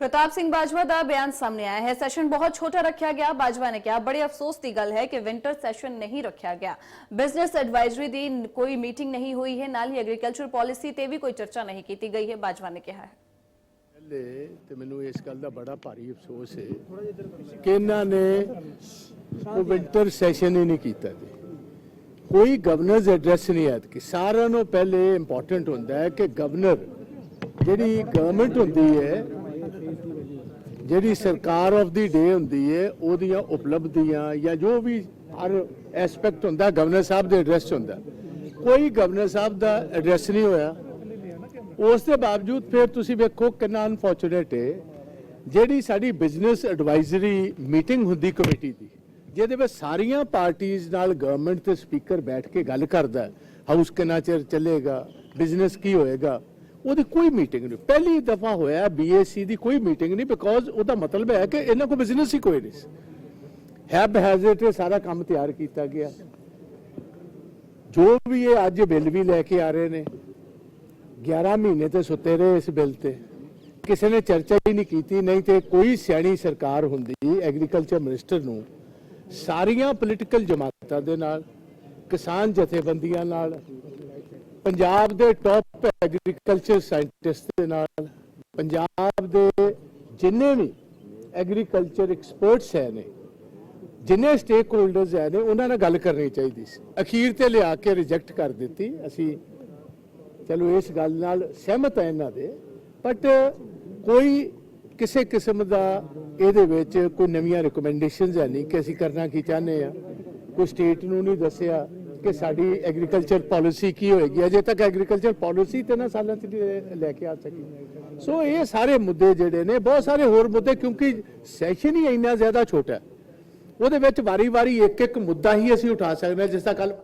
ਪ੍ਰਤਾਪ ਸਿੰਘ ਬਾਜਵਾ ਦਾ ਬਿਆਨ ਸਾਹਮਣੇ ਆਇਆ ਹੈ। ਸੈਸ਼ਨ ਬਹੁਤ ਛੋਟਾ ਰੱਖਿਆ ਗਿਆ। ਬਾਜਵਾ ਨੇ ਕਿਹਾ, ਬੜੇ ਅਫਸੋਸ ਦੀ ਗੱਲ ਹੈ ਕਿ ਵਿੰਟਰ ਸੈਸ਼ਨ ਨਹੀਂ ਰੱਖਿਆ ਗਿਆ। ਬਿਜ਼ਨਸ ਐਡਵਾਈਜ਼ਰੀ ਦੀ ਕੋਈ ਮੀਟਿੰਗ ਨਹੀਂ ਹੋਈ ਹੈ। ਨਾਲ ਹੀ ਐਗਰੀਕਲਚਰ ਪਾਲਿਸੀ ਤੇ ਵੀ ਕੋਈ ਚਰਚਾ ਨਹੀਂ ਕੀਤੀ ਗਈ ਹੈ, ਬਾਜਵਾ ਨੇ ਕਿਹਾ ਹੈ। ਪਹਿਲੇ ਤੇ ਮੈਨੂੰ ਇਸ ਗੱਲ ਦਾ ਬੜਾ ਭਾਰੀ ਅਫਸੋਸ ਹੈ ਕਿ ਇਹਨਾਂ ਨੇ ਉਹ ਵਿੰਟਰ ਸੈਸ਼ਨ ਹੀ ਨਹੀਂ ਕੀਤਾ ਜੀ। ਕੋਈ ਗਵਰਨਰਸ ਐਡਰੈਸ ਨਹੀਂ ਆਇਆ ਕਿ ਸਾਰਿਆਂ ਨੂੰ ਪਹਿਲੇ ਇੰਪੋਰਟੈਂਟ ਹੁੰਦਾ ਹੈ ਕਿ ਗਵਰਨਰ ਜਿਹੜੀ ਗਵਰਨਮੈਂਟ ਹੁੰਦੀ ਹੈ ਜਿਹੜੀ ਸਰਕਾਰ ਆਫ ਦੀ ਡੇ ਹੁੰਦੀ ਹੈ ਉਹਦੀਆਂ ਉਪਲਬਧੀਆਂ ਜਾਂ ਜੋ ਵੀ ਹਰ ਐਸਪੈਕਟ ਹੁੰਦਾ ਗਵਰਨਰ ਸਾਹਿਬ ਦੇ ਐਡਰੈਸ ਹੁੰਦਾ। ਕੋਈ ਗਵਰਨਰ ਸਾਹਿਬ ਦਾ ਐਡਰੈਸ ਨਹੀਂ ਹੋਇਆ। ਉਸ ਦੇ ਬਾਵਜੂਦ ਫਿਰ ਤੁਸੀਂ ਵੇਖੋ ਕਿੰਨਾ ਅਨਫੋਰਚੂਨੇਟ ਹੈ ਜਿਹੜੀ ਸਾਡੀ ਬਿਜ਼ਨਸ ਐਡਵਾਈਜ਼ਰੀ ਮੀਟਿੰਗ ਹੁੰਦੀ ਕਮੇਟੀ ਦੀ, ਜਿਹਦੇ ਵਿੱਚ ਸਾਰੀਆਂ ਪਾਰਟੀਆਂ ਨਾਲ ਗਵਰਨਮੈਂਟ ਤੇ ਸਪੀਕਰ ਬੈਠ ਕੇ ਗੱਲ ਕਰਦਾ ਹਾਊਸ ਕਿੰਨਾ ਚਿਰ ਚੱਲੇਗਾ ਬਿਜ਼ਨਸ ਕੀ ਹੋਏਗਾ। ਉਹਦੀ ਕੋਈ ਮੀਟਿੰਗ ਨਹੀਂ। ਪਹਿਲੀ ਦਫਾ ਹੋਇਆ ਬੀਏਸੀ ਦੀ ਕੋਈ ਮੀਟਿੰਗ ਨਹੀਂ ਬਿਕੋਜ਼ ਉਹਦਾ ਮਤਲਬ ਹੈ ਕਿ ਇਹਨਾਂ ਕੋਲ ਬਿਜ਼ਨਸ ਹੀ ਕੋਈ ਨਹੀਂ ਹੈਬ ਹੈਜ਼ਟ ਇਹ ਸਾਰਾ ਕੰਮ ਤਿਆਰ ਕੀਤਾ ਗਿਆ। ਜੋ ਵੀ ਇਹ ਅੱਜ ਬਿੱਲ ਵੀ ਲੈ ਕੇ ਆ ਰਹੇ ਨੇ 11 ਮਹੀਨੇ ਤੇ ਸੁੱਤੇ ਰਹੇ ਇਸ ਬਿੱਲ ਤੇ। ਕਿਸੇ ਨੇ ਚਰਚਾ ਹੀ ਨਹੀਂ ਕੀਤੀ, ਨਹੀਂ ਤੇ ਕੋਈ ਸਿਆਣੀ ਸਰਕਾਰ ਹੁੰਦੀ ਐਗਰੀਕਲਚਰ ਮਿਨਿਸਟਰ ਨੂੰ, ਸਾਰੀਆਂ ਪੋਲੀਟੀਕਲ ਜਮਾਤਾਂ ਦੇ ਨਾਲ, ਕਿਸਾਨ ਜਥੇਬੰਦੀਆਂ ਨਾਲ ਪੰਜਾਬ ਦੇ ਟੌਪ ਐਗਰੀਕਲਚਰ ਸਾਇੰਟਿਸਟ ਦੇ ਨਾਲ, ਪੰਜਾਬ ਦੇ ਜਿੰਨੇ ਵੀ ਐਗਰੀਕਲਚਰ ਐਕਸਪਰਟਸ ਹੈ ਨੇ, ਜਿੰਨੇ ਸਟੇਕ ਹੋਲਡਰਸ ਹੈ ਨੇ, ਉਹਨਾਂ ਨਾਲ ਗੱਲ ਕਰਨੀ ਚਾਹੀਦੀ ਸੀ। ਅਖੀਰ ਤੇ ਲਿਆ ਕੇ ਰਿਜੈਕਟ ਕਰ ਦਿੱਤੀ। ਅਸੀਂ ਚਲੋ ਇਸ ਗੱਲ ਨਾਲ ਸਹਿਮਤ ਹੈ ਇਹਨਾਂ ਦੇ ਬਟ ਕੋਈ ਕਿਸੇ ਕਿਸਮ ਦਾ ਇਹਦੇ ਵਿੱਚ ਕੋਈ ਨਵੀਆਂ ਰეკਮੈਂਡੇਸ਼ਨਸ ਹੈ ਨਹੀਂ ਕਿ ਅਸੀਂ ਕਰਨਾ ਕੀ ਚਾਹੁੰਦੇ ਆ ਕੋਈ ਸਟੇਟ ਨੂੰ ਨਹੀਂ ਦੱਸਿਆ ਕਿ ਸਾਡੀ ਐਗਰੀਕਲਚਰ ਪਾਲਿਸੀ ਕੀ ਹੋਏਗੀ? ਅਜੇ ਤੱਕ ਐਗਰੀਕਲਚਰ ਪਾਲਿਸੀ ਤੇ ਨਾ ਸਾਲਾਂ ਚ ਲੈ ਕੇ ਆ ਸਕੀ। ਸੋ ਇਹ ਸਾਰੇ ਮੁੱਦੇ ਜਿਹੜੇ ਨੇ, ਬਹੁਤ ਸਾਰੇ ਹੋਰ ਮੁੱਦੇ, ਕਿਉਂਕਿ ਸੈਸ਼ਨ ਹੀ ਇੰਨਾ ਜ਼ਿਆਦਾ ਛੋਟਾ ਉਹਦੇ ਵਿੱਚ ਵਾਰੀ-ਵਾਰੀ ਇੱਕ ਇੱਕ ਮੁੱਦਾ ਹੀ ਅਸੀਂ ਉਠਾ ਸਕਦੇ ਹਾਂ, ਜਿਸ ਦਾ ਕੱਲ